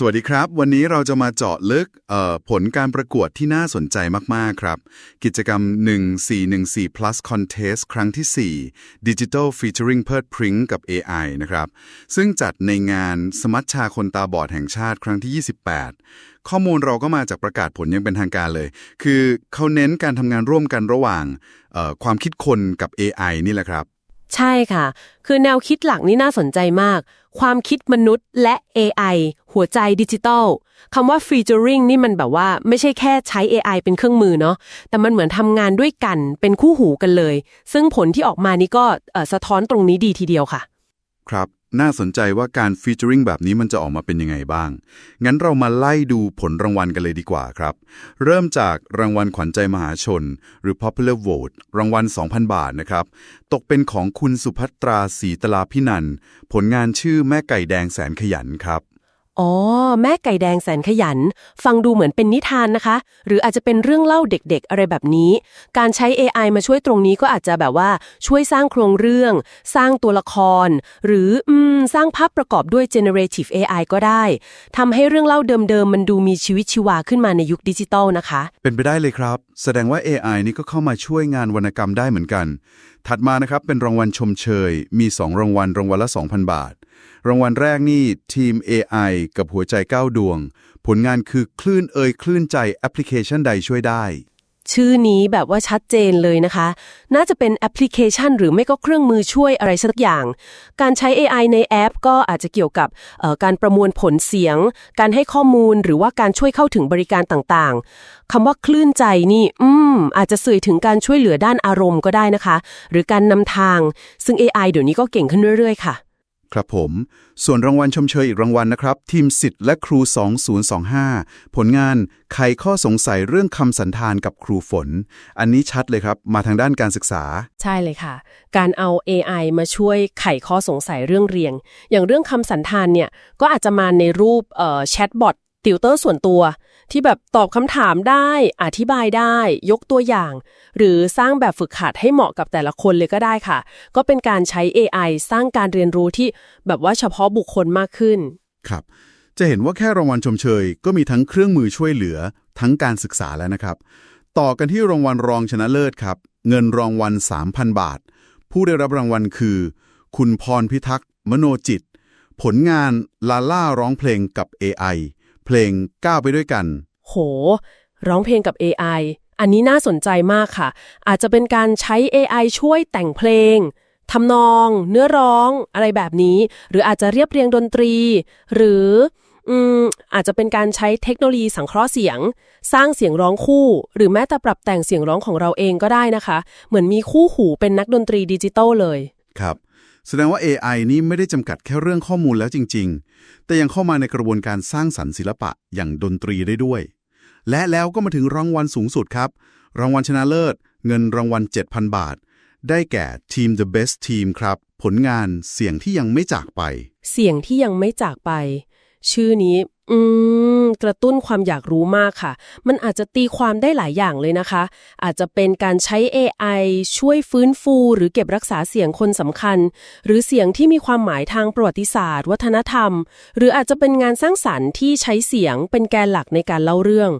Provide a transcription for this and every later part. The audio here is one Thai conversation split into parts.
สวัสดีครับ วันนี้เราจะมาเจาะลึกผลการประกวดที่น่าสนใจมาก ๆ ครับ กิจกรรม 1414 plus contest ครั้งที่ 4 Digital Featuring เพิดพริ้งกับ AI นะครับ ซึ่งจัดในงานสมัชชาคนตาบอดแห่งชาติครั้งที่ 28 ข้อมูลเราก็มาจากประกาศผลยังเป็นทางการเลย คือเขาเน้นการทำงานร่วมกันระหว่างความคิดคนกับ AI นี่แหละครับ ใช่ค่ะ คือแนวคิดหลักนี่น่าสนใจมาก ความคิดมนุษย์และ AI หัวใจดิจิตอลคำว่า featuring นี่มันแบบว่าไม่ใช่แค่ใช้ AI เป็นเครื่องมือเนาะ แต่มันเหมือนทำงานด้วยกันเป็นคู่หูกันเลย ซึ่งผลที่ออกมานี่ก็สะท้อนตรงนี้ดีทีเดียวค่ะ ครับ น่าสนใจว่าการฟีเจอริงแบบนี้มันจะออกมาเป็นยังไงบ้าง งั้นเรามาไล่ดูผลรางวัลกันเลยดีกว่าครับ เริ่มจากรางวัลขวัญใจมหาชน หรือ Popular Vote รางวัล 2,000 บาทนะครับ ตกเป็นของคุณสุภัตราศรีตลาพินัน ผลงานชื่อแม่ไก่แดงแสนขยันครับ อ๋อ แม่ไก่แดงแสนขยัน ฟังดูเหมือนเป็นนิทานนะคะ หรืออาจจะเป็นเรื่องเล่าเด็กๆ อะไรแบบนี้ การใช้ AI มาช่วยตรงนี้ก็อาจจะแบบว่าช่วยสร้างโครงเรื่อง สร้างตัวละคร หรืออืมสร้างภาพประกอบด้วย generative AI ก็ได้ทำให้เรื่องเล่าเดิมๆ มันดูมีชีวิตชีวาขึ้นมาในยุคดิจิตอลนะคะ เป็นไปได้เลยครับ แสดงว่า AI นี่ก็เข้ามาช่วยงานวรรณกรรมได้เหมือนกัน ถัดมานะครับเป็นรางวัลชมเชย มี 2 รางวัลรางวัลละ 2,000 บาท รางวัลแรกนี่ทีม AI กับหัวใจ 9 ดวง ผลงานคือคลื่นเอยคลื่นใจแอปพลิเคชันใดช่วยได้ ชื่อนี้แบบว่าชัดเจนเลยนะคะ น่าจะเป็นแอปพลิเคชัน หรือไม่ก็เครื่องมือช่วยอะไรสักอย่าง การใช้ AI ในแอปก็อาจจะเกี่ยวกับการประมวลผลเสียง การให้ข้อมูลหรือว่าการช่วยเข้าถึงบริการต่างๆคำว่าคลื่นใจนี่ อืม อาจจะสื่อถึงการช่วยเหลือด้านอารมณ์ก็ได้นะคะ หรือการนำทาง ซึ่ง AI เดี๋ยวนี้ก็เก่งขึ้นเรื่อยๆ ค่ะ ครับผม ส่วนรางวัลชมเชยอีกรางวัลนะครับ ทีมสิทธิ์และครู 2025 ผลงานไขข้อสงสัยเรื่องคำสันธานกับครูฝน อันนี้ชัดเลยครับ มาทางด้านการศึกษา ใช่เลยค่ะ การเอา AI มาช่วยไขข้อสงสัยเรื่องเรียง อย่างเรื่องคำสันธานเนี่ย ก็อาจจะมาในรูปเอ่อแชทบอท ติวเตอร์ส่วนตัว ที่แบบตอบคำถามได้ อธิบายได้ ยกตัวอย่าง หรือสร้างแบบฝึกหัดให้เหมาะกับแต่ละคนเลยก็ได้ค่ะ ก็เป็นการใช้ AI สร้างการเรียนรู้ที่แบบว่าเฉพาะบุคคลมากขึ้น ครับ จะเห็นว่าแค่รางวัลชมเชย ก็มีทั้งเครื่องมือช่วยเหลือ ทั้งการศึกษาแล้วนะครับ ต่อกันที่รางวัลรองชนะเลิศครับ เงินรางวัล 3,000 บาท ผู้ได้รับรางวัลคือ คุณพรพิทักษ์ มโนจิต ผลงานลาล่าร้องเพลงกับ AI เพลงก้าวไปด้วยกัน โห ร้องเพลงกับ AI อันนี้น่าสนใจมากค่ะ อาจจะเป็นการใช้ AI ช่วยแต่งเพลงทำนอง เนื้อร้อง อะไรแบบนี้ หรืออาจจะเรียบเรียงดนตรี หรืออืมอาจจะเป็นการใช้เทคโนโลยีสังเคราะห์เสียง สร้างเสียงร้องคู่ หรือแม้แต่ปรับแต่งเสียงร้องของเราเองก็ได้นะคะ เหมือนมีคู่หูเป็นนักดนตรีดิจิตอลเลย ครับ แสดงว่า AI นี่ไม่ได้จำกัดแค่เรื่องข้อมูลแล้วจริง ๆ แต่ยังเข้ามาในกระบวนการสร้างสรรค์ศิลปะอย่างดนตรีได้ด้วย และแล้วก็มาถึงรางวัลสูงสุดครับ รางวัลชนะเลิศ เงินรางวัล 7,000 บาท ได้แก่ทีม The Best Team ครับ ผลงานเสียงที่ยังไม่จากไป เสียงที่ยังไม่จากไป ชื่อนี้ อืม กระตุ้นความอยากรู้มากค่ะ มันอาจจะตีความได้หลายอย่างเลยนะคะ อาจจะเป็นการใช้ AI ช่วยฟื้นฟู หรือเก็บรักษาเสียงคนสำคัญ หรือเสียงที่มีความหมายทางประวัติศาสตร์ วัฒนธรรม หรืออาจจะเป็นงานสร้างสรรค์ที่ใช้เสียงเป็นแกนหลักในการเล่าเรื่อง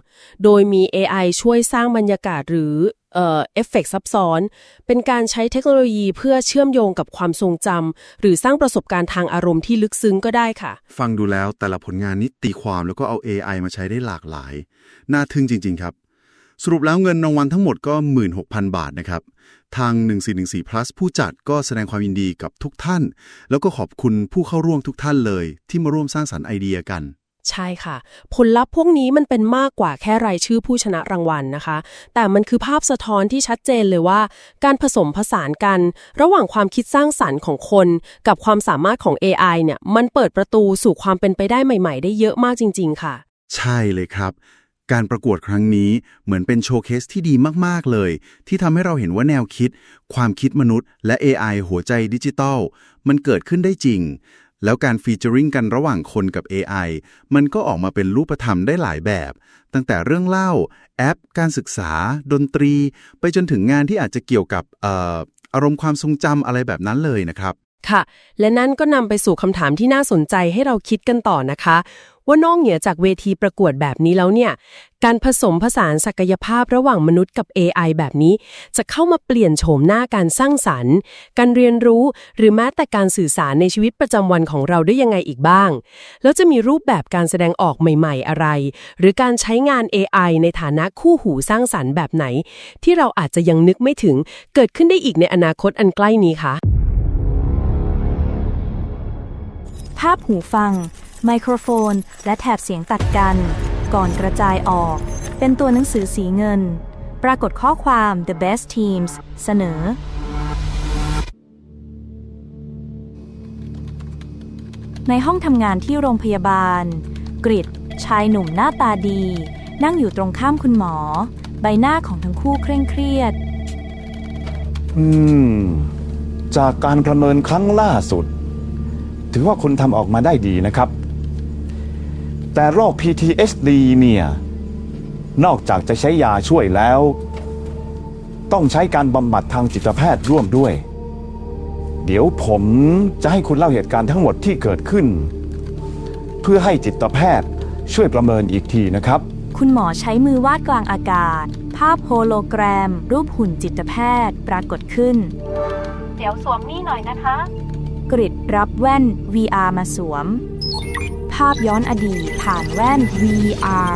โดยมี AI ช่วยสร้างบรรยากาศหรือ เอ่อเอฟเฟกต์ซับซ้อน เป็นการใช้เทคโนโลยีเพื่อเชื่อมโยงกับความทรงจำ หรือสร้างประสบการณ์ทางอารมณ์ที่ลึกซึ้งก็ได้ค่ะ ฟังดูแล้วแต่ละผลงานนี้ตีความแล้วก็เอา AI มาใช้ได้หลากหลาย น่าทึ่งจริง ๆ ครับ สรุปแล้วเงินรางวัลทั้งหมดก็ 16,000 บาทนะครับ ทาง 1414 plus ผู้จัดก็แสดงความยินดีกับทุกท่าน แล้วก็ขอบคุณผู้เข้าร่วมทุกท่านเลย ที่มาร่วมสร้างสรรค์ไอเดียกัน ใช่ค่ะ ผลลัพธ์พวกนี้มันเป็นมากกว่าแค่รายชื่อผู้ชนะรางวัลนะคะ แต่มันคือภาพสะท้อนที่ชัดเจนเลยว่า การผสมผสานกัน ระหว่างความคิดสร้างสรรค์ของคน กับความสามารถของ AI เนี่ยมันเปิดประตูสู่ความเป็นไปได้ใหม่ ๆ ได้เยอะมากจริง ๆ ค่ะ ใช่เลยครับ การประกวดครั้งนี้เหมือนเป็นโชว์เคสที่ดีมากๆเลย ที่ทำให้เราเห็นว่าแนวคิด ความคิดมนุษย์ และ AI หัวใจดิจิตอลมันเกิดขึ้นได้จริง แล้วการฟีเจอริงกันระหว่างคนกับ AI มันก็ออกมาเป็นรูปธรรมได้หลายแบบ ตั้งแต่เรื่องเล่า แอป การศึกษา ดนตรี ไปจนถึงงานที่อาจจะเกี่ยวกับออารมณ์ความทรงจำอะไรแบบนั้นเลยนะครับ ค่ะ และนั่นก็นำไปสู่คำถามที่น่าสนใจให้เราคิดกันต่อนะคะ ว่านอกเหนือจากเวทีประกวดแบบนี้แล้วเนี่ย การผสมผสานศักยภาพระหว่างมนุษย์กับ AI แบบนี้ จะเข้ามาเปลี่ยนโฉมหน้าการสร้างสรรค์ การเรียนรู้หรือแม้แต่การสื่อสารในชีวิตประจำวันของเราได้ยังไงอีกบ้าง แล้วจะมีรูปแบบการแสดงออกใหม่ ๆ อะไร หรือการใช้งาน AI ในฐานะคู่หูสร้างสรรค์แบบไหน ที่เราอาจจะยังนึกไม่ถึง เกิดขึ้นได้อีกในอนาคตอันใกล้นี้คะภาพหูฟัง ไมโครโฟน และแถบเสียงตัดกัน ก่อนกระจายออก เป็นตัวหนังสือสีเงิน ปรากฏข้อความ The Best Teams เสนอ ในห้องทำงานที่โรงพยาบาล กริดชายหนุ่มหน้าตาดี นั่งอยู่ตรงข้ามคุณหมอ ใบหน้าของทั้งคู่เคร่งเครียด อืม จากการประเมินครั้งล่าสุด ถือว่าคุณทำออกมาได้ดีนะครับ แต่โรค PTSD เนี่ย นอกจากจะใช้ยาช่วยแล้ว ต้องใช้การบำบัดทางจิตแพทย์ร่วมด้วย เดี๋ยวผมจะให้คุณเล่าเหตุการณ์ทั้งหมดที่เกิดขึ้น เพื่อให้จิตแพทย์ช่วยประเมินอีกทีนะครับ คุณหมอใช้มือวาดกลางอากาศ ภาพโฮโลแกรม รูปหุ่นจิตแพทย์ปรากฏขึ้น เดี๋ยวสวมนี่หน่อยนะคะ กริดรับแว่น VR มาสวมภาพย้อนอดีตผ่านแว่น VR